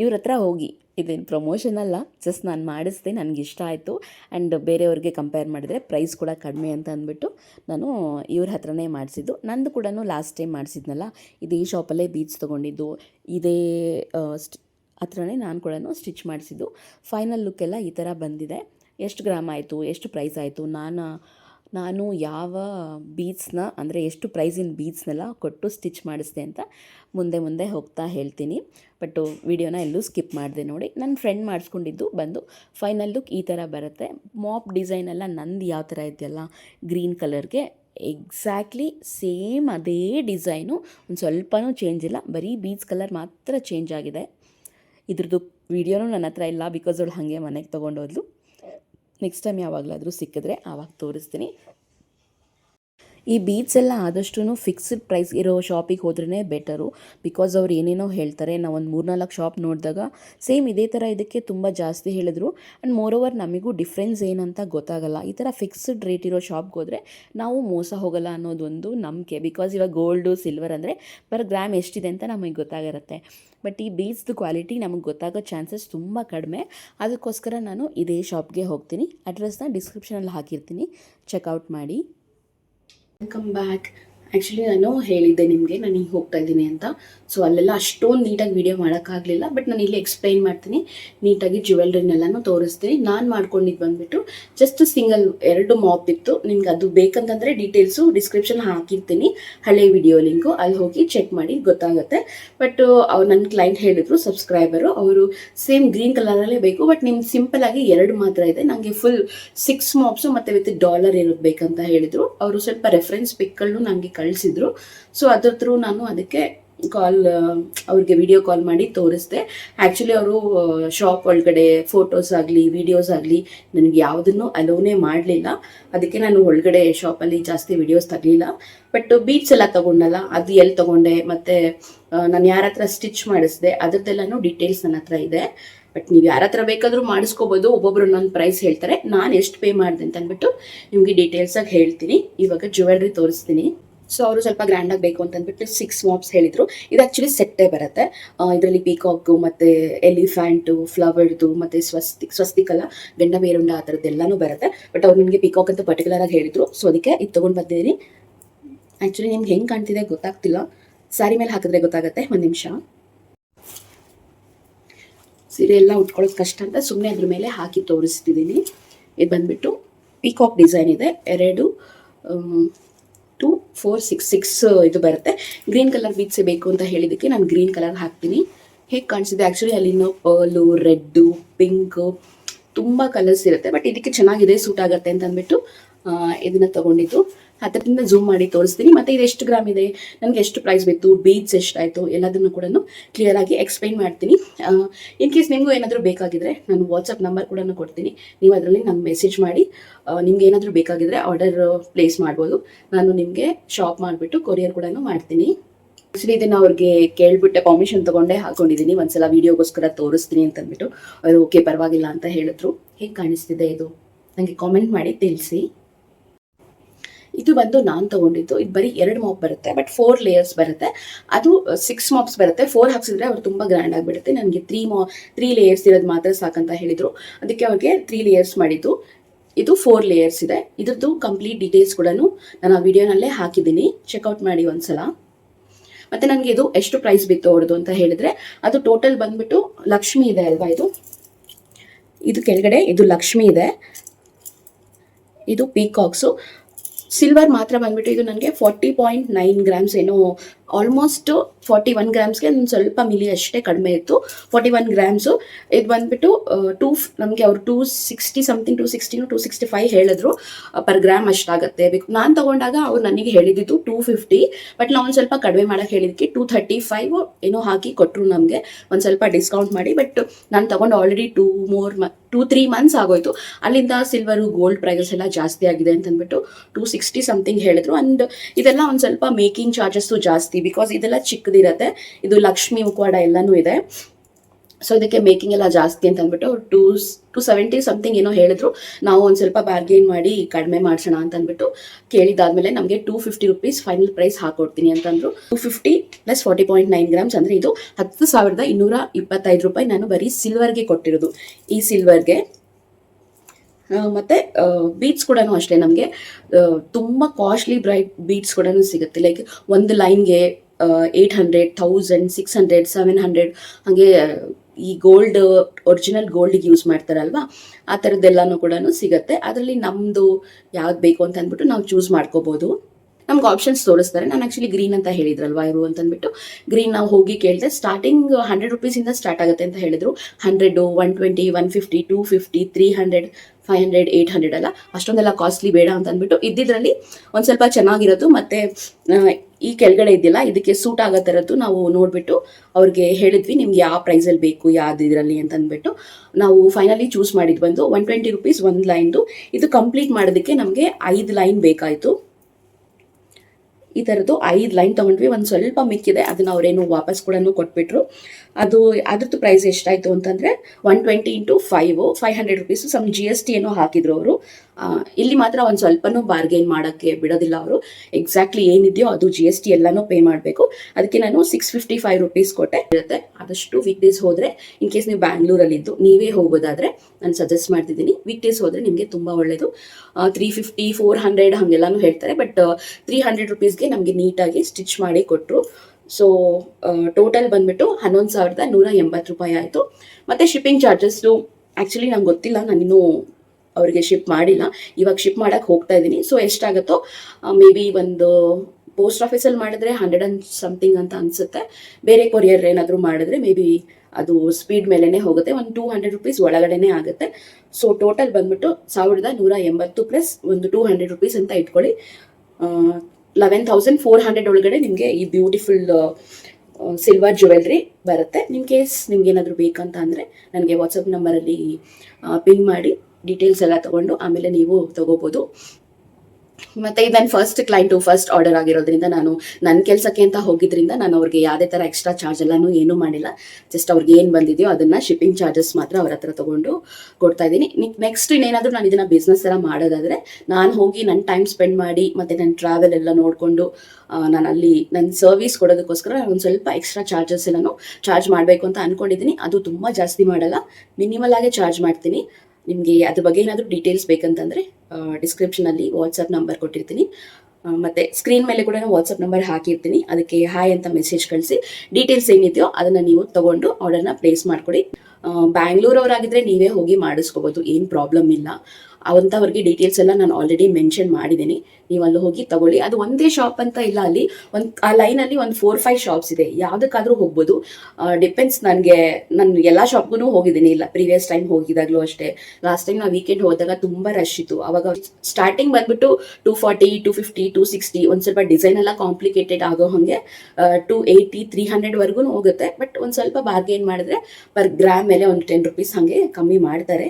ಇವ್ರ ಹತ್ರ ಹೋಗಿ. ಇದೇನು ಪ್ರಮೋಷನ್ ಅಲ್ಲ ಜಸ್ಟ್ ನಾನು ಮಾಡಿಸ್ದೆ, ನನಗೆ ಇಷ್ಟ ಆಯಿತು. ಆ್ಯಂಡ್ ಬೇರೆಯವ್ರಿಗೆ ಕಂಪೇರ್ ಮಾಡಿದರೆ ಪ್ರೈಸ್ ಕೂಡ ಕಡಿಮೆ ಅಂತ ಅಂದ್ಬಿಟ್ಟು ನಾನು ಇವ್ರ ಹತ್ರನೇ ಮಾಡಿಸಿದ್ದು. ನಂದು ಕೂಡ ಲಾಸ್ಟ್ ಟೈಮ್ ಮಾಡಿಸಿದ್ನಲ್ಲ, ಇದೇ ಶಾಪಲ್ಲೇ ಬೀಚ್ ತೊಗೊಂಡಿದ್ದು. ಇದೇ ಸ್ಟ್ ಹತ್ರನೇ ನಾನು ಕೂಡ ಸ್ಟಿಚ್ ಮಾಡಿಸಿದ್ದು. ಫೈನಲ್ ಲುಕ್ಕೆಲ್ಲ ಈ ಥರ ಬಂದಿದೆ. ಎಷ್ಟು ಗ್ರಾಮ್ ಆಯಿತು, ಎಷ್ಟು ಪ್ರೈಸ್ ಆಯಿತು, ನಾನು ನಾನು ಯಾವ ಬೀಡ್ಸ್ನ ಅಂದರೆ ಎಷ್ಟು ಪ್ರೈಸಿನ ಬೀಡ್ಸ್ನೆಲ್ಲ ಕೊಟ್ಟು ಸ್ಟಿಚ್ ಮಾಡಿಸಿದೆ ಅಂತ ಮುಂದೆ ಮುಂದೆ ಹೋಗ್ತಾ ಹೇಳ್ತೀನಿ. ಬಟ್ ವಿಡಿಯೋನ ಎಲ್ಲೂ ಸ್ಕಿಪ್ ಮಾಡಿದೆ ನೋಡಿ. ನನ್ನ ಫ್ರೆಂಡ್ ಮಾಡಿಸ್ಕೊಂಡಿದ್ದು ಬಂದು ಫೈನಲ್ ಲುಕ್ ಈ ಥರ ಬರುತ್ತೆ. ಮಾಪ್ ಡಿಸೈನ್ ಎಲ್ಲ ನಂದು ಯಾವ ಥರ ಇದೆಯಲ್ಲ ಗ್ರೀನ್ ಕಲರ್ಗೆ ಎಕ್ಸಾಕ್ಟ್ಲಿ ಸೇಮ್ ಅದೇ ಡಿಸೈನು ಒಂದು ಸ್ವಲ್ಪನೂ ಚೇಂಜ್ ಇಲ್ಲ. ಬರೀ ಬೀಚ್ ಕಲರ್ ಮಾತ್ರ ಚೇಂಜ್ ಆಗಿದೆ. ಇದ್ರದ್ದು ವೀಡಿಯೋನೂ ನನ್ನ ಹತ್ರ ಇಲ್ಲ ಬಿಕಾಸ್ ಅವಳು ಹಾಗೆ ಮನೆಗೆ ತೊಗೊಂಡೋದ್ಲು ನೆಕ್ಸ್ಟ್ ಟೈಮ್ ಯಾವಾಗಲಾದರೂ ಸಿಕ್ಕಿದ್ರೆ ಆವಾಗ ತೋರಿಸ್ತೀನಿ. ಈ ಬೀಡ್ಸ್ ಎಲ್ಲ ಆದಷ್ಟು ಫಿಕ್ಸ್ಡ್ ಪ್ರೈಸ್ ಇರೋ ಶಾಪಿಗೆ ಹೋದ್ರೇ ಬೆಟರು ಬಿಕಾಸ್ ಅವ್ರು ಏನೇನೋ ಹೇಳ್ತಾರೆ. ನಾವು ಒಂದು ಮೂರ್ನಾಲ್ಕು ಶಾಪ್ ನೋಡಿದಾಗ ಸೇಮ್ ಇದೇ ಥರ ಇದಕ್ಕೆ ತುಂಬ ಜಾಸ್ತಿ ಹೇಳಿದ್ರು. ಆ್ಯಂಡ್ ಮೋರ್ ಓವರ್ ನಮಗೂ ಡಿಫ್ರೆನ್ಸ್ ಏನಂತ ಗೊತ್ತಾಗಲ್ಲ. ಈ ಥರ ಫಿಕ್ಸ್ಡ್ ರೇಟ್ ಇರೋ ಶಾಪ್ಗೆ ಹೋದರೆ ನಾವು ಮೋಸ ಹೋಗಲ್ಲ ಅನ್ನೋದೊಂದು ನಂಬಿಕೆ. ಬಿಕಾಸ್ ಇವಾಗ ಗೋಲ್ಡು ಸಿಲ್ವರ್ ಅಂದರೆ ಪರ್ ಗ್ರಾಮ್ ಎಷ್ಟಿದೆ ಅಂತ ನಮಗೆ ಗೊತ್ತಾಗಿರುತ್ತೆ. ಬಟ್ ಈ ಬೀಡ್ಸ್ದು ಕ್ವಾಲಿಟಿ ನಮಗೆ ಗೊತ್ತಾಗೋ ಚಾನ್ಸಸ್ ತುಂಬ ಕಡಿಮೆ. ಅದಕ್ಕೋಸ್ಕರ ನಾನು ಇದೇ ಶಾಪ್ಗೆ ಹೋಗ್ತೀನಿ. ಅಡ್ರೆಸ್ನ ಡಿಸ್ಕ್ರಿಪ್ಷನಲ್ಲಿ ಹಾಕಿರ್ತೀನಿ. ಚೆಕ್ಔಟ್ ಮಾಡಿ. ವೆಲ್ಕಮ್ ಬ್ಯಾಕ್ ಆ್ಯಕ್ಚುಲಿ ನಾನು ಹೇಳಿದ್ದೆ ನಿಮಗೆ, ನಾನು ಈಗ ಹೋಗ್ತಾ ಇದ್ದೀನಿ ಅಂತ. ಸೊ ಅಲ್ಲೆಲ್ಲ ಅಷ್ಟೊಂದು ನೀಟಾಗಿ ವಿಡಿಯೋ ಮಾಡೋಕ್ಕಾಗಲಿಲ್ಲ ಬಟ್ ನಾನು ಇಲ್ಲಿ ಎಕ್ಸ್ಪ್ಲೈನ್ ಮಾಡ್ತೀನಿ. ನೀಟಾಗಿ ಜ್ಯುವೆಲ್ರಿನೆಲ್ಲನೂ ತೋರಿಸ್ತೀನಿ. ನಾನು ಮಾಡ್ಕೊಂಡಿದ್ದು ಬಂದುಬಿಟ್ಟು ಜಸ್ಟ್ ಸಿಂಗಲ್ ಎರಡು ಮಾಪ್ ಇತ್ತು. ನಿಮ್ಗೆ ಅದು ಬೇಕಂತಂದರೆ ಡೀಟೇಲ್ಸು ಡಿಸ್ಕ್ರಿಪ್ಷನ್ ಹಾಕಿರ್ತೀನಿ. ಹಳೆ ವಿಡಿಯೋ ಲಿಂಕು ಅಲ್ಲಿ ಹೋಗಿ ಚೆಕ್ ಮಾಡಿ ಗೊತ್ತಾಗುತ್ತೆ. ಬಟ್ ಅವ್ರು ನನ್ನ ಕ್ಲೈಂಟ್ ಹೇಳಿದ್ರು ಸಬ್ಸ್ಕ್ರೈಬರು ಅವರು ಸೇಮ್ ಗ್ರೀನ್ ಕಲರಲ್ಲೇ ಬೇಕು ಬಟ್ ನಿಮ್ಮ ಸಿಂಪಲ್ ಆಗಿ ಎರಡು ಮಾತ್ರ ಇದೆ. ನನಗೆ ಫುಲ್ ಸಿಕ್ಸ್ ಮಾಪ್ಸು ಮತ್ತು ವಿತ್ ಡಾಲರ್ ಇರೋದು ಬೇಕಂತ ಹೇಳಿದರು. ಅವರು ಸ್ವಲ್ಪ ರೆಫರೆನ್ಸ್ ಪಿಕ್ಗಳನ್ನೂ ನನಗೆ ಕಳಿಸಿದ್ರು. ಸೊ ಅದ್ರ ಥ್ರೂ ನಾನು ಅದಕ್ಕೆ ಕಾಲ್ ಅವ್ರಿಗೆ ವಿಡಿಯೋ ಕಾಲ್ ಮಾಡಿ ತೋರಿಸ್ದೆ. ಆ್ಯಕ್ಚುಲಿ ಅವರು ಶಾಪ್ ಒಳಗಡೆ ಫೋಟೋಸ್ ಆಗಲಿ ವಿಡಿಯೋಸ್ ಆಗಲಿ ನನಗೆ ಯಾವುದನ್ನು ಅಲೋನೇ ಮಾಡಲಿಲ್ಲ. ಅದಕ್ಕೆ ನಾನು ಒಳಗಡೆ ಶಾಪಲ್ಲಿ ಜಾಸ್ತಿ ವಿಡಿಯೋಸ್ ತಗಲಿಲ್ಲ. ಬಟ್ ಬೀಟ್ಸ್ ಎಲ್ಲ ತಗೊಂಡಲ್ಲ, ಅದು ಎಲ್ಲಿ ತಗೊಂಡೆ, ಮತ್ತು ನಾನು ಯಾರ ಹತ್ರ ಸ್ಟಿಚ್ ಮಾಡಿಸ್ದೆ, ಅದ್ರದ್ದೆಲ್ಲನೂ ಡೀಟೇಲ್ಸ್ ನನ್ನ ಹತ್ರ ಇದೆ. ಬಟ್ ನೀವು ಯಾರ ಹತ್ರ ಬೇಕಾದರೂ ಮಾಡಿಸ್ಕೋಬೋದು, ಒಬ್ಬೊಬ್ರು ನನ್ನ ಪ್ರೈಸ್ ಹೇಳ್ತಾರೆ. ನಾನು ಎಷ್ಟು ಪೇ ಮಾಡಿದೆ ಅಂತ ಅಂದ್ಬಿಟ್ಟು ನಿಮಗೆ ಡೀಟೇಲ್ಸಾಗಿ ಹೇಳ್ತೀನಿ. ಇವಾಗ ಜ್ಯುವೆಲ್ರಿ ತೋರಿಸ್ತೀನಿ. ಸೊ ಅವರು ಸ್ವಲ್ಪ ಗ್ರ್ಯಾಂಡಾಗಿ ಬೇಕು ಅಂತ ಅಂದ್ಬಿಟ್ಟು ಸಿಕ್ಸ್ ಮಾಪ್ಸ್ ಹೇಳಿದರು. ಇದು ಆ್ಯಕ್ಚುಲಿ ಸೆಟ್ಟೇ ಬರುತ್ತೆ. ಇದರಲ್ಲಿ ಪೀಕಾಕು ಮತ್ತು ಎಲಿಫ್ಯಾಂಟು ಫ್ಲವರ್ದು ಮತ್ತು ಸ್ವಸ್ತಿ ಸ್ವಸ್ತಿಕಲ್ಲ ಗಂಡ ಬೇರುಂಡ ಆ ಥರದ್ದೆಲ್ಲನೂ ಬರುತ್ತೆ. ಬಟ್ ಅವ್ರು ನಿಮಗೆ ಪೀಕಾಕ್ ಅಂತ ಪರ್ಟಿಕ್ಯುಲರ್ ಆಗಿ ಹೇಳಿದರು. ಸೊ ಅದಕ್ಕೆ ಇದು ತೊಗೊಂಡು ಬಂದಿದ್ದೀನಿ ಆ್ಯಕ್ಚುಲಿ ನಿಮ್ಗೆ ಹೆಂಗೆ ಕಾಣ್ತಿದೆ ಗೊತ್ತಾಗ್ತಿಲ್ಲ. ಸ್ಯಾರಿ ಮೇಲೆ ಹಾಕಿದ್ರೆ ಗೊತ್ತಾಗುತ್ತೆ. ಒಂದು ನಿಮಿಷ. ಸೀರೆ ಎಲ್ಲ ಉಟ್ಕೊಳ್ಳೋದು ಕಷ್ಟ ಅಂತ ಸುಮ್ಮನೆ ಅದ್ರ ಮೇಲೆ ಹಾಕಿ ತೋರಿಸ್ತಿದ್ದೀನಿ ಇದು ಬಂದ್ಬಿಟ್ಟು ಪೀಕಾಕ್ ಡಿಸೈನ್ ಇದೆ. ಎರಡು ಟು ಫೋರ್ ಸಿಕ್ಸ್ ಸಿಕ್ಸ್ ಇದು ಬರುತ್ತೆ. ಗ್ರೀನ್ ಕಲರ್ ಬೀಟ್ಸೇ ಬೇಕು ಅಂತ ಹೇಳಿದ್ದಕ್ಕೆ ನಾನು ಗ್ರೀನ್ ಕಲರ್ ಹಾಕ್ತೀನಿ. ಹೇಗೆ ಕಾಣಿಸಿದೆ? ಆ್ಯಕ್ಚುಲಿ ಅಲ್ಲಿನ ಪರ್ಲು ರೆಡ್ಡು ಪಿಂಕು ತುಂಬ ಕಲರ್ಸ್ ಇರುತ್ತೆ ಬಟ್ ಇದಕ್ಕೆ ಚೆನ್ನಾಗಿದೆ ಸೂಟ್ ಆಗುತ್ತೆ ಅಂತ ಅಂದ್ಬಿಟ್ಟು ಇದನ್ನ ತಗೊಂಡಿದ್ದು. ಹತ್ತಿರದಿಂದ ಝೂಮ್ ಮಾಡಿ ತೋರಿಸ್ತೀನಿ. ಮತ್ತೆ ಇದು ಎಷ್ಟು ಗ್ರಾಮ್ ಇದೆ? ನನಗೆ ಎಷ್ಟು ಪ್ರೈಸ್ ಬೇಕು? ಬೀಡ್ಸ್ ಎಷ್ಟಾಯಿತು? ಎಲ್ಲದನ್ನು ಕೂಡ ಕ್ಲಿಯರ್ ಆಗಿ ಎಕ್ಸ್ಪ್ಲೈನ್ ಮಾಡ್ತೀನಿ. ಇನ್ ಕೇಸ್ ನಿಮಗೂ ಏನಾದರೂ ಬೇಕಾಗಿದ್ರೆ ನಾನು ವಾಟ್ಸಪ್ ನಂಬರ್ ಕೂಡ ಕೊಡ್ತೀನಿ. ನೀವು ಅದರಲ್ಲಿ ನಾನು ಮೆಸೇಜ್ ಮಾಡಿ ನಿಮ್ಗೆ ಏನಾದರೂ ಬೇಕಾಗಿದ್ರೆ ಆರ್ಡರ್ ಪ್ಲೇಸ್ ಮಾಡ್ಬೋದು. ನಾನು ನಿಮಗೆ ಶಾಪ್ ಮಾಡಿಬಿಟ್ಟು ಕೊರಿಯರ್ ಕೂಡ ಮಾಡ್ತೀನಿ. ಆಕ್ಚುಲಿ ಇದನ್ನ ಅವ್ರಿಗೆ ಕೇಳ್ಬಿಟ್ಟೆ ಪರ್ಮಿಷನ್ ತಗೊಂಡೆ ಹಾಕೊಂಡಿದ್ದೀನಿ ಒಂದ್ಸಲ ವಿಡಿಯೋಗೋಸ್ಕರ ತೋರಿಸ್ತೀನಿ ಅಂತ ಅಂದ್ಬಿಟ್ಟು ಅವರು ಓಕೆ ಪರವಾಗಿಲ್ಲ ಅಂತ ಹೇಳಿದ್ರು. ಹೇಗೆ ಕಾಣಿಸ್ತಿದೆ ಇದು? ನನಗೆ ಕಾಮೆಂಟ್ ಮಾಡಿ ತಿಳಿಸಿ. ಇದು ಬಂದು ನಾನು ತಗೊಂಡಿದ್ದು. ಇದು ಬರೀ ಎರಡು ಮಾಪ್ ಬರುತ್ತೆ ಬಟ್ ಫೋರ್ ಲೇಯರ್ಸ್ ಬರುತ್ತೆ. ಅದು ಸಿಕ್ಸ್ ಮಾಪ್ಸ್ ಬರುತ್ತೆ. ಫೋರ್ ಹಾಕ್ಸಿದ್ರೆ ಅವ್ರು ತುಂಬ ಗ್ರ್ಯಾಂಡ್ ಆಗಿಬಿಡುತ್ತೆ. ನನಗೆ ತ್ರೀ ಮಾ ತ್ರೀ ಲೇಯರ್ಸ್ ಇರೋದು ಮಾತ್ರ ಸಾಕಂತ ಹೇಳಿದರು. ಅದಕ್ಕೆ ಅವ್ರಿಗೆ ತ್ರೀ ಲೇಯರ್ಸ್ ಮಾಡಿದ್ದು. ಇದು ಫೋರ್ ಲೇಯರ್ಸ್ ಇದೆ. ಇದ್ರದ್ದು ಕಂಪ್ಲೀಟ್ ಡೀಟೇಲ್ಸ್ ಕೂಡ ನಾನು ಆ ವಿಡಿಯೋನಲ್ಲೇ ಹಾಕಿದ್ದೀನಿ. ಚೆಕ್ಔಟ್ ಮಾಡಿ ಒಂದ್ಸಲ. ಮತ್ತೆ ನನಗೆ ಇದು ಎಷ್ಟು ಪ್ರೈಸ್ ಬಿತ್ತು ಅವ್ರದ್ದು ಅಂತ ಹೇಳಿದ್ರೆ, ಅದು ಟೋಟಲ್ ಬಂದ್ಬಿಟ್ಟು ಲಕ್ಷ್ಮಿ ಇದೆ ಅಲ್ವಾ ಇದು? ಇದು ಕೆಳಗಡೆ, ಇದು ಲಕ್ಷ್ಮಿ ಇದೆ. ಇದು ಪೀಕಾಕ್ಸು ಸಿಲ್ವರ್ ಮಾತ್ರ ಬಂದ್ಬಿಟ್ಟು ಇದು ನನಗೆ ಫಾರ್ಟಿ ಪಾಯಿಂಟ್ ನೈನ್ ಗ್ರಾಮ್ಸ್ ಏನೋ ಆಲ್ಮೋಸ್ಟ್ ಫಾರ್ಟಿ ಒನ್ ಗ್ರಾಮ್ಸ್ಗೆ ಒಂದು ಸ್ವಲ್ಪ ಮಿಲಿ ಅಷ್ಟೇ ಕಡಿಮೆ ಇತ್ತು. Forty one grams. ಇದು ಬಂದುಬಿಟ್ಟು ಟೂ ನಮಗೆ ಅವರು ಟೂ ಸಿಕ್ಸ್ಟಿ ಸಮಥಿಂಗ್ ಟೂ ಸಿಕ್ಸ್ಟಿನು ಟೂ ಸಿಕ್ಸ್ಟಿ ಫೈವ್ ಹೇಳಿದ್ರು ಪರ್ ಗ್ರಾಮ್ ಅಷ್ಟಾಗುತ್ತೆ. ನಾನು ತೊಗೊಂಡಾಗ ಅವ್ರು ನನಗೆ ಹೇಳಿದ್ದು ಟೂ ಫಿಫ್ಟಿ, ಬಟ್ ನಾವು ಒಂದು ಸ್ವಲ್ಪ ಕಡಿಮೆ ಮಾಡೋಕ್ಕೆ ಹೇಳಿದ್ಕೆ ಟೂ ಥರ್ಟಿ ಫೈವ್ ಏನೋ ಹಾಕಿ ಕೊಟ್ಟರು ನಮಗೆ. ಒಂದು ಸ್ವಲ್ಪ ಡಿಸ್ಕೌಂಟ್ ಮಾಡಿ, ಬಟ್ ನಾನು ತೊಗೊಂಡು ಆಲ್ರೆಡಿ ಟೂ ಮೋರ್ ಮ, ಟೂ ತ್ರೀ ಮಂತ್ಸ್ ಆಗೋಯ್ತು. ಅಲ್ಲಿಂದ ಸಿಲ್ವರು ಗೋಲ್ಡ್ ಪ್ರೈಸಸ್ ಎಲ್ಲ ಜಾಸ್ತಿ ಆಗಿದೆ ಅಂತಂದ್ಬಿಟ್ಟು ಟೂ ಸಿಕ್ಸ್ಟಿ ಸಮಥಿಂಗ್ ಹೇಳಿದ್ರು. ಆ್ಯಂಡ್ ಇದೆಲ್ಲ ಒಂದು ಸ್ವಲ್ಪ ಮೇಕಿಂಗ್ ಚಾರ್ಜಸ್ಸು ಜಾಸ್ತಿ ಬಿಕಾಸ್ ಇದೆಲ್ಲ ಚಿಕ್ಕದಿರತ್ತೆ. ಇದು ಲಕ್ಷ್ಮಿ ಮುಖವಾಡ ಎಲ್ಲನೂ ಇದೆ. ಸೊ ಇದಕ್ಕೆ ಮೇಕಿಂಗ್ ಎಲ್ಲ ಜಾಸ್ತಿ ಅಂತ ಅಂದ್ಬಿಟ್ಟು ಟೂ ಟು ಸೆವೆಂಟಿ ಸಮಥಿಂಗ್ ಏನೋ ಹೇಳಿದ್ರು. ನಾವು ಒಂದು ಸ್ವಲ್ಪ ಬಾರ್ಗೇನ್ ಮಾಡಿ ಕಡಿಮೆ ಮಾಡಿಸೋಣ ಅಂತ ಅಂದ್ಬಿಟ್ಟು ಕೇಳಿದಾದ್ಮೇಲೆ ನಮಗೆ two fifty rupees final price ಹಾಕೊಡ್ತೀನಿ ಅಂತಂದ್ರು two fifty plus forty point nine grams ಅಂದರೆ ಇದು ಹತ್ತು ಸಾವಿರದ ಇನ್ನೂರ ಇಪ್ಪತ್ತೈದು ರೂಪಾಯಿ ನಾನು ಬರೀ ಸಿಲ್ವರ್ಗೆ ಕೊಟ್ಟಿರೋದು. ಈ ಸಿಲ್ವರ್ಗೆ ಮತ್ತು ಬೀಟ್ಸ್ ಕೂಡ ಅಷ್ಟೇ ನಮಗೆ. ತುಂಬ ಕಾಸ್ಟ್ಲಿ ಬ್ರೈಟ್ ಬೀಟ್ಸ್ ಕೂಡ ಸಿಗುತ್ತೆ. ಲೈಕ್ ಒಂದು ಲೈನ್ಗೆ eight hundred thousand six hundred seven hundred ಹಾಗೆ ಈ ಗೋಲ್ಡ್ ಒರಿಜಿನಲ್ ಗೋಲ್ಡಿಗೆ ಯೂಸ್ ಮಾಡ್ತಾರಲ್ವಾ? ಆ ಥರದ್ದೆಲ್ಲನೂ ಕೂಡ ಸಿಗುತ್ತೆ. ಅದರಲ್ಲಿ ನಮ್ಮದು ಯಾವ್ದು ಬೇಕು ಅಂತ ಅಂದ್ಬಿಟ್ಟು ನಾವು ಚೂಸ್ ಮಾಡ್ಕೋಬೋದು. ನಮ್ಗೆ ಆಪ್ಷನ್ಸ್ ತೋರಿಸ್ತಾರೆ. ನಾನು ಆ್ಯಕ್ಚುಲಿ ಗ್ರೀನ್ ಅಂತ ಹೇಳಿದ್ರಲ್ವಾ ಇವರು ಅಂತ ಅಂದ್ಬಿಟ್ಟು ಗ್ರೀನ್ ನಾವು ಹೋಗಿ ಕೇಳಿದೆ ಸ್ಟಾರ್ಟಿಂಗ್ ಹಂಡ್ರೆಡ್ ರುಪೀಸಿಂದ ಸ್ಟಾರ್ಟ್ ಆಗುತ್ತೆ ಅಂತ ಹೇಳಿದ್ರು. Hundred one twenty one fifty two fifty three hundred five hundred eight hundred ಅಲ್ಲ. ಅಷ್ಟೊಂದೆಲ್ಲ ಕಾಸ್ಟ್ಲಿ ಬೇಡ ಅಂತ ಅಂದ್ಬಿಟ್ಟು ಇದ್ದಿದ್ರಲ್ಲಿ ಒಂದು ಸ್ವಲ್ಪ ಚೆನ್ನಾಗಿರೋದು ಮತ್ತು ಈ ಕೆಳಗಡೆ ಇದ್ದಿಲ್ಲ, ಇದಕ್ಕೆ ಸೂಟ್ ಆಗೋ ಥರದ್ದು ನಾವು ನೋಡಿಬಿಟ್ಟು ಅವ್ರಿಗೆ ಹೇಳಿದ್ವಿ, ನಿಮ್ಗೆ ಯಾವ ಪ್ರೈಸಲ್ಲಿ ಬೇಕು, ಯಾವ್ದು ಇದರಲ್ಲಿ ಅಂತ ಅಂದ್ಬಿಟ್ಟು ನಾವು ಫೈನಲಿ ಚೂಸ್ ಮಾಡಿದ್ದು ಬಂದು ಒನ್ ಟ್ವೆಂಟಿ ರುಪೀಸ್ ಒಂದು ಲೈನ್ದು ಇದು ಕಂಪ್ಲೀಟ್ ಮಾಡೋದಕ್ಕೆ ನಮಗೆ ಐದು ಲೈನ್ ಬೇಕಾಯಿತು. ಈ ಥರದ್ದು ಐದು ಲೈನ್ ತೊಗೊಂಡ್ವಿ. ಒಂದು ಸ್ವಲ್ಪ ಮಿಕ್ಕಿದೆ. ಅದನ್ನ ಅವರೇನು ವಾಪಸ್ ಕೂಡ ಕೊಟ್ಬಿಟ್ರು. ಅದು ಅದ್ರದ್ದು ಪ್ರೈಸ್ ಎಷ್ಟಾಯಿತು ಅಂತಂದರೆ one twenty into five five hundred rupees some G S T ಏನೋ ಹಾಕಿದ್ರು ಅವರು. ಇಲ್ಲಿ ಮಾತ್ರ ಒಂದು ಸ್ವಲ್ಪನೂ ಬಾರ್ಗೇನ್ ಮಾಡೋಕ್ಕೆ ಬಿಡೋದಿಲ್ಲ ಅವರು. ಎಕ್ಸಾಕ್ಟ್ಲಿ ಏನಿದೆಯೋ ಅದು ಜಿ ಎಸ್ ಟಿ ಎಲ್ಲನೂ ಪೇ ಮಾಡಬೇಕು. ಅದಕ್ಕೆ ನಾನು ಸಿಕ್ಸ್ ಫಿಫ್ಟಿ ಫೈವ್ ರುಪೀಸ್ ಕೊಟ್ಟೆ. ಇರುತ್ತೆ. ಆದಷ್ಟು ವೀಕ್ ಡೇಸ್ ಹೋದರೆ ಇನ್ ಕೇಸ್ ನೀವು ಬ್ಯಾಂಗ್ಳೂರಲ್ಲಿದ್ದು, ನೀವೇ ಹೋಗೋದಾದರೆ ನಾನು ಸಜೆಸ್ಟ್ ಮಾಡ್ತಿದ್ದೀನಿ. ವೀಕ್ ಡೇಸ್ ಹೋದರೆ ನಿಮಗೆ ತುಂಬ ಒಳ್ಳೆಯದು ತ್ರೀ ಫಿಫ್ಟಿ ಫೋರ್ ಹಂಡ್ರೆಡ್ ಹಾಗೆಲ್ಲನೂ ಹೇಳ್ತಾರೆ. ಬಟ್ ತ್ರೀ ಹಂಡ್ರೆಡ್ ರುಪೀಸ್ಗೆ ನಮಗೆ ನೀಟಾಗಿ ಸ್ಟಿಚ್ ಮಾಡಿ ಕೊಟ್ಟರು ಸೊ ಟೋಟಲ್ ಬಂದ್ಬಿಟ್ಟು ಹನ್ನೊಂದು ಸಾವಿರದ ನೂರ ಎಂಬತ್ತು ರೂಪಾಯಿ ಆಯಿತು. ಮತ್ತು ಶಿಪ್ಪಿಂಗ್ ಚಾರ್ಜಸ್ಸು ಆ್ಯಕ್ಚುಲಿ ನಂಗೆ ಗೊತ್ತಿಲ್ಲ ನಾನಿನ್ನೂ ಅವರಿಗೆ ಶಿಪ್ ಮಾಡಿಲ್ಲ. ಇವಾಗ ಶಿಪ್ ಮಾಡೋಕ್ಕೆ ಹೋಗ್ತಾ ಇದ್ದೀನಿ ಸೊ ಎಷ್ಟಾಗುತ್ತೋ ಮೇ ಬಿ ಒಂದು ಪೋಸ್ಟ್ ಆಫೀಸಲ್ಲಿ ಮಾಡಿದ್ರೆ ಹಂಡ್ರೆಡ್ ಆ್ಯಂಡ್ ಸಮಥಿಂಗ್ ಅಂತ ಅನಿಸುತ್ತೆ. ಬೇರೆ ಕೊರಿಯರ್ ಏನಾದರೂ ಮಾಡಿದ್ರೆ ಮೇ ಬಿ ಅದು ಸ್ಪೀಡ್ ಮೇಲೇ ಹೋಗುತ್ತೆ. ಒಂದು ಟೂ ಹಂಡ್ರೆಡ್ ರುಪೀಸ್ ಒಳಗಡೆನೇ ಆಗುತ್ತೆ. ಸೊ ಟೋಟಲ್ ಬಂದ್ಬಿಟ್ಟು ಸಾವಿರದ ನೂರ ಎಂಬತ್ತು ಪ್ಲಸ್ ಒಂದು ಟೂ ಹಂಡ್ರೆಡ್ ರುಪೀಸ್ ಅಂತ ಇಟ್ಕೊಳ್ಳಿ. ಲೆವೆನ್ ತೌಸಂಡ್ ಫೋರ್ ಹಂಡ್ರೆಡ್ ಒಳಗಡೆ ನಿಮಗೆ ಈ ಬ್ಯೂಟಿಫುಲ್ ಸಿಲ್ವರ್ ಜ್ಯುವೆಲ್ರಿ ಬರುತ್ತೆ. ನಿಮ್ ಕೇಸ್ ನಿಮ್ಗೆ ಏನಾದರೂ ಬೇಕಂತ ಅಂದರೆ ನನಗೆ ವಾಟ್ಸಪ್ ನಂಬರಲ್ಲಿ ಪಿನ್ ಮಾಡಿ ಡೀಟೇಲ್ಸ್ ಎಲ್ಲ ತಗೊಂಡು ಆಮೇಲೆ ನೀವು ತೊಗೋಬೋದು. ಮತ್ತೆ ಇದು ನನ್ನ ಫಸ್ಟ್ ಕ್ಲೈಂಟು ಫಸ್ಟ್ ಆರ್ಡರ್ ಆಗಿರೋದ್ರಿಂದ ನಾನು ನನ್ನ ಕೆಲಸಕ್ಕೆ ಅಂತ ಹೋಗಿದ್ರಿಂದ ನಾನು ಅವ್ರಿಗೆ ಯಾವುದೇ ಥರ ಎಕ್ಸ್ಟ್ರಾ ಚಾರ್ಜ್ ಎಲ್ಲನೂ ಏನೂ ಮಾಡಿಲ್ಲ. ಜಸ್ಟ್ ಅವ್ರಿಗೆ ಏನು ಬಂದಿದೆಯೋ ಅದನ್ನು ಶಿಪ್ಪಿಂಗ್ ಚಾರ್ಜಸ್ ಮಾತ್ರ ಅವ್ರ ಹತ್ರ ತಗೊಂಡು ಕೊಡ್ತಾ ಇದ್ದೀನಿ. ನೆಕ್ಸ್ಟ್ ಇನ್ನೇನಾದರೂ ನಾನು ಇದನ್ನು ಬಿಸ್ನೆಸ್ ಎಲ್ಲ ಮಾಡೋದಾದರೆ ನಾನು ಹೋಗಿ ನನ್ನ ಟೈಮ್ ಸ್ಪೆಂಡ್ ಮಾಡಿ ಮತ್ತು ನನ್ನ ಟ್ರಾವೆಲ್ ಎಲ್ಲ ನೋಡಿಕೊಂಡು ನಾನು ಅಲ್ಲಿ ನನ್ನ ಸರ್ವಿಸ್ ಕೊಡೋದಕ್ಕೋಸ್ಕರ ಒಂದು ಸ್ವಲ್ಪ ಎಕ್ಸ್ಟ್ರಾ ಚಾರ್ಜಸ್ ಎಲ್ಲನೂ ಚಾರ್ಜ್ ಮಾಡಬೇಕು ಅಂತ ಅಂದ್ಕೊಂಡಿದ್ದೀನಿ ಅದು ತುಂಬ ಜಾಸ್ತಿ ಮಾಡಲ್ಲ. ಮಿನಿಮಲ್ ಆಗೇ ಚಾರ್ಜ್ ಮಾಡ್ತೀನಿ. ನಿಮಗೆ ಅದ್ರ ಬಗ್ಗೆ ಏನಾದರೂ ಡೀಟೇಲ್ಸ್ ಬೇಕಂತಂದರೆ ಡಿಸ್ಕ್ರಿಪ್ಷನಲ್ಲಿ ವಾಟ್ಸಪ್ ನಂಬರ್ ಕೊಟ್ಟಿರ್ತೀನಿ. ಮತ್ತು ಸ್ಕ್ರೀನ್ ಮೇಲೆ ಕೂಡ ವಾಟ್ಸಪ್ ನಂಬರ್ ಹಾಕಿರ್ತೀನಿ. ಅದಕ್ಕೆ ಹಾಯ್ ಅಂತ ಮೆಸೇಜ್ ಕಳಿಸಿ. ಡೀಟೇಲ್ಸ್ ಏನಿದೆಯೋ ಅದನ್ನು ನೀವು ತೊಗೊಂಡು ಆರ್ಡರ್ನ ಪ್ಲೇಸ್ ಮಾಡಿಕೊಡಿ. ಬ್ಯಾಂಗ್ಳೂರವರಾಗಿದ್ದರೆ ನೀವೇ ಹೋಗಿ ಮಾಡಿಸ್ಕೋಬೋದು. ಏನು ಪ್ರಾಬ್ಲಮ್ ಇಲ್ಲ. ಅವಂಥವ್ರಿಗೆ ಡೀಟೇಲ್ಸ್ ಎಲ್ಲ ನಾನು ಆಲ್ರೆಡಿ ಮೆನ್ಷನ್ ಮಾಡಿದ್ದೀನಿ. ನೀವು ಅಲ್ಲಿ ಹೋಗಿ ತಗೊಳ್ಳಿ. ಅದು ಒಂದೇ ಶಾಪ್ ಅಂತ ಇಲ್ಲ ಅಲ್ಲಿ. ಒಂದು, ಆ ಲೈನಲ್ಲಿ ಒಂದು ಫೋರ್ ಫೈವ್ ಶಾಪ್ಸ್ ಇದೆ. ಯಾವುದಕ್ಕಾದರೂ ಹೋಗ್ಬೋದು. ಡಿಪೆಂಡ್ಸ್ ನನಗೆ, ನಾನು ಎಲ್ಲ ಶಾಪ್ಗೂ ಹೋಗಿದ್ದೀನಿ. ಇಲ್ಲ ಪ್ರೀವಿಯಸ್ ಟೈಮ್ ಹೋಗಿದಾಗಲೂ ಅಷ್ಟೇ. ಲಾಸ್ಟ್ ಟೈಮ್ ನಾವು ವೀಕೆಂಡ್ ಹೋದಾಗ ತುಂಬ ರಶ್ ಇತ್ತು. ಅವಾಗ ಸ್ಟಾರ್ಟಿಂಗ್ ಬಂದ್ಬಿಟ್ಟು two forty two fifty two sixty ಒಂದು ಸ್ವಲ್ಪ ಡಿಸೈನ್ ಎಲ್ಲ ಕಾಂಪ್ಲಿಕೇಟೆಡ್ ಆಗೋ ಹಾಗೆ ಟೂ ಏಯ್ಟಿ ತ್ರೀ ಹಂಡ್ರೆಡ್ವರೆಗೂ ಹೋಗುತ್ತೆ. ಬಟ್ ಒಂದು ಸ್ವಲ್ಪ ಬಾರ್ಗೇನ್ ಮಾಡಿದ್ರೆ ಪರ್ ಗ್ರಾಮ್ ಮೇಲೆ ಒಂದು ಟೆನ್ ರುಪೀಸ್ ಹಾಗೆ ಕಮ್ಮಿ ಮಾಡ್ತಾರೆ.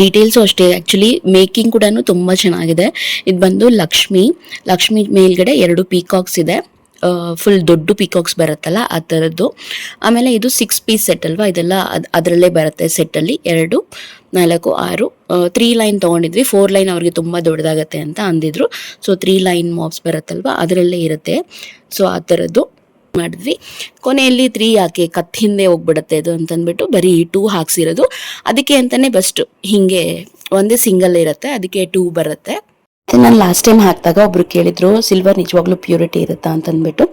ಡೀಟೇಲ್ಸು ಅಷ್ಟೇ. ಆ್ಯಕ್ಚುಲಿ ಮೇಕಿಂಗ್ ಕೂಡ ತುಂಬ ಚೆನ್ನಾಗಿದೆ. ಇದು ಬಂದು ಲಕ್ಷ್ಮಿ ಲಕ್ಷ್ಮಿ ಮೇಲ್ಗಡೆ ಎರಡು ಪೀಕಾಕ್ಸ್ ಇದೆ. ಫುಲ್ ದೊಡ್ಡ ಪೀಕಾಕ್ಸ್ ಬರುತ್ತಲ್ಲ, ಆ ಥರದ್ದು ಆಮೇಲೆ ಇದು ಸಿಕ್ಸ್ ಪೀಸ್ ಸೆಟ್ ಅಲ್ವಾ? ಇದೆಲ್ಲ ಅದು, ಅದರಲ್ಲೇ ಬರುತ್ತೆ ಸೆಟ್ಟಲ್ಲಿ ಎರಡು, ನಾಲ್ಕು, ಆರು ತ್ರೀ ಲೈನ್ ತೊಗೊಂಡಿದ್ವಿ. ಫೋರ್ ಲೈನ್ ಅವ್ರಿಗೆ ತುಂಬ ದೊಡ್ಡದಾಗತ್ತೆ ಅಂತ ಅಂದಿದ್ರು. ಸೊ ತ್ರೀ ಲೈನ್ ಮಾಪ್ಸ್ ಬರುತ್ತಲ್ವ? ಅದರಲ್ಲೇ ಇರುತ್ತೆ. ಸೊ ಆ ಥರದ್ದು ಮಾಡಿದ್ವಿ. ಕೊನೆಯಲ್ಲಿ ತ್ರೀ ಯಾಕೆ ಕತ್ ಹಿಂದೆ ಹೋಗ್ಬಿಡುತ್ತೆ ಅದು ಅಂತಂದ್ಬಿಟ್ಟು ಬರೀ ಟೂ ಹಾಕ್ಸಿರೋದು. ಅದಕ್ಕೆ ಅಂತಾನೆ ಬೆಸ್ಟ್ ಹಿಂಗೆ ಒಂದೇ ಸಿಂಗಲ್ ಇರುತ್ತೆ, ಅದಕ್ಕೆ ಟೂ ಬರುತ್ತೆ. ನಾನು ಲಾಸ್ಟ್ ಟೈಮ್ ಹಾಕಿದಾಗ ಒಬ್ರು ಕೇಳಿದ್ರು ಸಿಲ್ವರ್ ನಿಜವಾಗ್ಲೂ ಪ್ಯೂರಿಟಿ ಇರುತ್ತಾ? ಅಂತಂದ್ಬಿಟ್ಟು.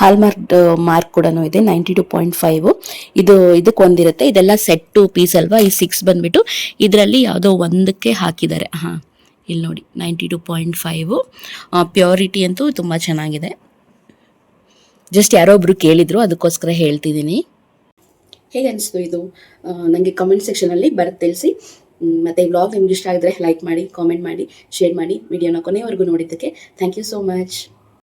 ಹಾಲ್ಮಾರ್ಕ್ ಮಾರ್ಕ್ ಮಾರ್ಕ್ ಕೂಡ ಇದೆ ನೈಂಟಿ ಟು ಪಾಯಿಂಟ್ ಫೈವ್ ಇದು ಇದಕ್ಕೆ ಒಂದಿರುತ್ತೆ. ಇದೆಲ್ಲ ಸೆಟ್ ಟು ಪೀಸ್ ಅಲ್ವಾ? ಈ ಸಿಕ್ಸ್ ಬಂದ್ಬಿಟ್ಟು ಇದರಲ್ಲಿ ಯಾವುದೋ ಒಂದಕ್ಕೆ ಹಾಕಿದ್ದಾರೆ. ಹಾಂ, ಇಲ್ಲಿ ನೋಡಿ ninety two point five purity ಅಂತೂ ತುಂಬ ಚೆನ್ನಾಗಿದೆ. ಜಸ್ಟ್ ಯಾರೋ ಒಬ್ರು ಕೇಳಿದ್ರು ಅದಕ್ಕೋಸ್ಕರ ಹೇಳ್ತಿದ್ದೀನಿ. ಹೇಗೆ ಅನಿಸ್ತು ಇದು? ನನಗೆ ಕಮೆಂಟ್ ಸೆಕ್ಷನಲ್ಲಿ ಬರುತ್ತೆ ತಿಳಿಸಿ. ಮತ್ತೆ ಈ ವ್ಲಾಗ್ ನಿಮ್ಗೆ ಇಷ್ಟ ಆಗಿದ್ರೆ ಲೈಕ್ ಮಾಡಿ ಕಾಮೆಂಟ್ ಮಾಡಿ ಶೇರ್ ಮಾಡಿ ವಿಡಿಯೋನ ಕೊನೆಯವರೆಗೂ ನೋಡಿದ್ದಕ್ಕೆ ಥ್ಯಾಂಕ್ ಯು ಸೋ ಮಚ್